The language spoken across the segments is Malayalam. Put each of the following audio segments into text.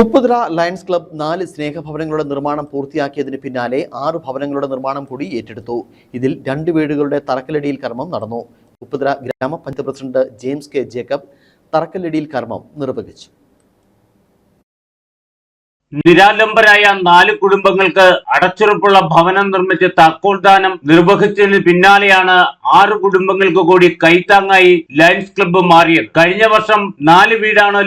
ഉപ്പുതറ ലയൺസ് ക്ലബ് നാല് സ്നേഹഭവനങ്ങളുടെ നിർമ്മാണം പൂർത്തിയാക്കിയതിന് പിന്നാലെ ആറ് ഭവനങ്ങളുടെ നിർമ്മാണം കൂടി ഏറ്റെടുത്തു. ഇതിൽ രണ്ട് വീടുകളുടെ തറക്കല്ലടിയിൽ കർമ്മം നടന്നു. ഉപ്പുതറ ഗ്രാമപഞ്ചായത്ത് പ്രസിഡന്റ് ജെയിംസ് കെ. ജേക്കബ് തറക്കല്ലടിയിൽ കർമ്മം നിർവഹിച്ചു. നിരാലംബരായ നാല് കുടുംബങ്ങൾക്ക് അടച്ചുറപ്പുള്ള ഭവനം നിർമ്മിച്ച് താക്കോൽ ദാനം നിർവഹിച്ചതിന് പിന്നാലെയാണ് ആറ് കുടുംബങ്ങൾക്ക് കൂടി കൈത്താങ്ങായി ലയൺസ് ക്ലബ്ബ് മാറിയത്. കഴിഞ്ഞ വർഷം നാല് വീടാണ്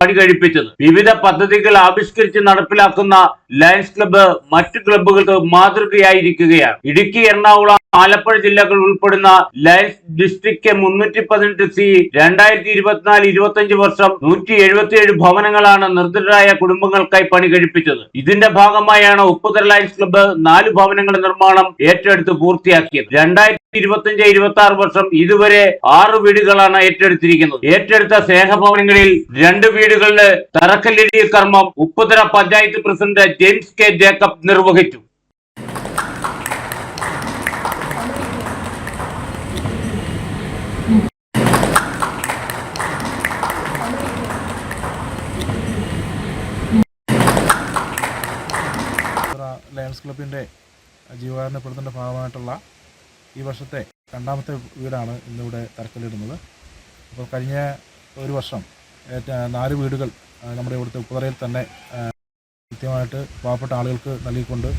പണി കഴിപ്പിച്ചത്. വിവിധ പദ്ധതികൾ ആവിഷ്കരിച്ച് നടപ്പിലാക്കുന്ന ലയൺസ് ക്ലബ്ബ് മറ്റു ക്ലബ്ബുകൾക്ക് മാതൃകയായിരിക്കുകയാണ്. ഇടുക്കി എറണാകുളം ആലപ്പുഴ ജില്ലകൾ ഉൾപ്പെടുന്ന ലയൻസ് ഡിസ്ട്രിക്ട് മുന്നൂറ്റി പതിനെട്ട് സി രണ്ടായിരത്തി ഇരുപത്തിനാല് ഇരുപത്തി വർഷം നൂറ്റി എഴുപത്തിയേഴ് ഭവനങ്ങളാണ് നിർദ്ധരായ കുടുംബങ്ങൾക്കായി പണി കഴിപ്പിച്ചത്. ഇതിന്റെ ഭാഗമായാണ് ഉപ്പുതര ലയൻസ് ക്ലബ്ബ് നാല് ഭവനങ്ങളുടെ നിർമ്മാണം ഏറ്റെടുത്ത് പൂർത്തിയാക്കിയത്. രണ്ടായിരത്തി ഇരുപത്തിയഞ്ച് ഇരുപത്തി ആറ് വർഷം ഇതുവരെ ആറ് വീടുകളാണ് ഏറ്റെടുത്തിരിക്കുന്നത്. ഏറ്റെടുത്ത സ്നേഹഭവനങ്ങളിൽ രണ്ട് വീടുകളുടെ തറക്കല്ലിടിയ കർമ്മം Upputhara panchayat president James K Jacob നിർവഹിച്ചു. ലയൺസ് ക്ലബിന്റെ ജീവകാരുണ്യപ്പെടുത്തിന്റെ ഭാഗമായിട്ടുള്ള ഈ വർഷത്തെ രണ്ടാമത്തെ വീടാണ് ഇന്നിവിടെ തറക്കല്ലിടുന്നത്. അപ്പോൾ കഴിഞ്ഞ ഒരു വർഷം നാല് വീടുകൾ നമ്മുടെ ഇവിടുത്തെ ഉപ്പുതറയിൽ തന്നെ കൃത്യമായിട്ട് പാവപ്പെട്ട ആളുകൾക്ക് നൽകിക്കൊണ്ട്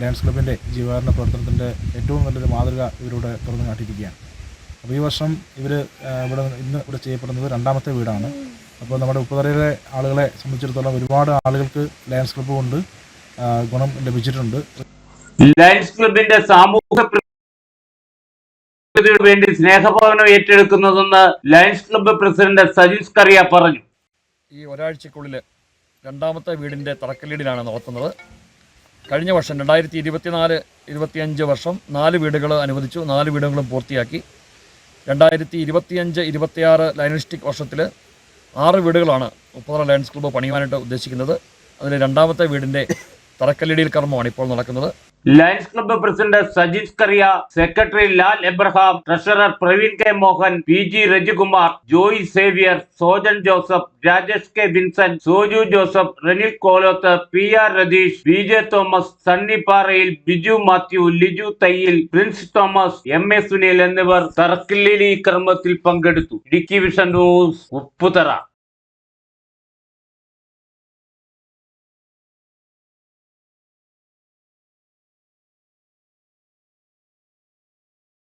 ലയൺസ് ക്ലബിന്റെ ജീവകാരുണ്യ പ്രവർത്തനത്തിന്റെ ഏറ്റവും നല്ലൊരു മാതൃക ഇവരിവിടെ തുറന്നു കാട്ടിയിരിക്കുകയാണ്. അപ്പോൾ ഈ വർഷം ഇവർ ഇവിടെ ഇന്ന് ഇവിടെ ചെയ്യപ്പെടുന്നത് രണ്ടാമത്തെ വീടാണ്. അപ്പോൾ നമ്മുടെ ഉപ്പുതറയിലെ ആളുകളെ സംബന്ധിച്ചിടത്തോളം ഒരുപാട് ആളുകൾക്ക് ലയൺസ് ക്ലബ്ബ് കൊണ്ട് ഗുണം ലഭിച്ചിട്ടുണ്ട്. ലയൺസ് ക്ലബിന്റെ സാമൂഹ്യ വേണ്ടി സ്നേഹഭവനം ഏറ്റെടുക്കുന്നതെന്ന് lions club president Sajeesh Kariya പറഞ്ഞു. ഈ ഒരാഴ്ചക്കുള്ളിൽ രണ്ടാമത്തെ വീടിന്റെ തറക്കല്ലിടിലാണ് നടത്തുന്നത്. കഴിഞ്ഞ വർഷം രണ്ടായിരത്തി ഇരുപത്തിനാല് ഇരുപത്തിയഞ്ച് വർഷം നാല് വീടുകൾ അനുവദിച്ചു. നാല് വീടുകളും പൂർത്തിയാക്കി. രണ്ടായിരത്തി ഇരുപത്തിയഞ്ച് ഇരുപത്തിയാറ് ലയനിസ്റ്റിക് വർഷത്തിൽ ആറ് വീടുകളാണ് ഉപ്പുതറ ലയൺസ് ക്ലബ്ബ് പണിയുവാനായിട്ട് ഉദ്ദേശിക്കുന്നത്. അതിൽ രണ്ടാമത്തെ വീടിന്റെ തറക്കല്ലിടിയിൽ കർമ്മമാണ് ഇപ്പോൾ നടക്കുന്നത്. Lions club president Sajith Kariya secretary Lal Abraham treasurer Praveen K Mohan P G Rajikumar Joy Xavier Sojan Joseph Rajesh K Vincent Soju Joseph Ranil Kolothu P R Ratheesh V J Thomas Sunny Parayil Biju Mathew Liju Thayyil Prince Thomas M A Sunil എന്നിവർ തറക്കില്ലി കർമ്മത്തിൽ പങ്കെടുത്തു. Idukki vision news Upputhara.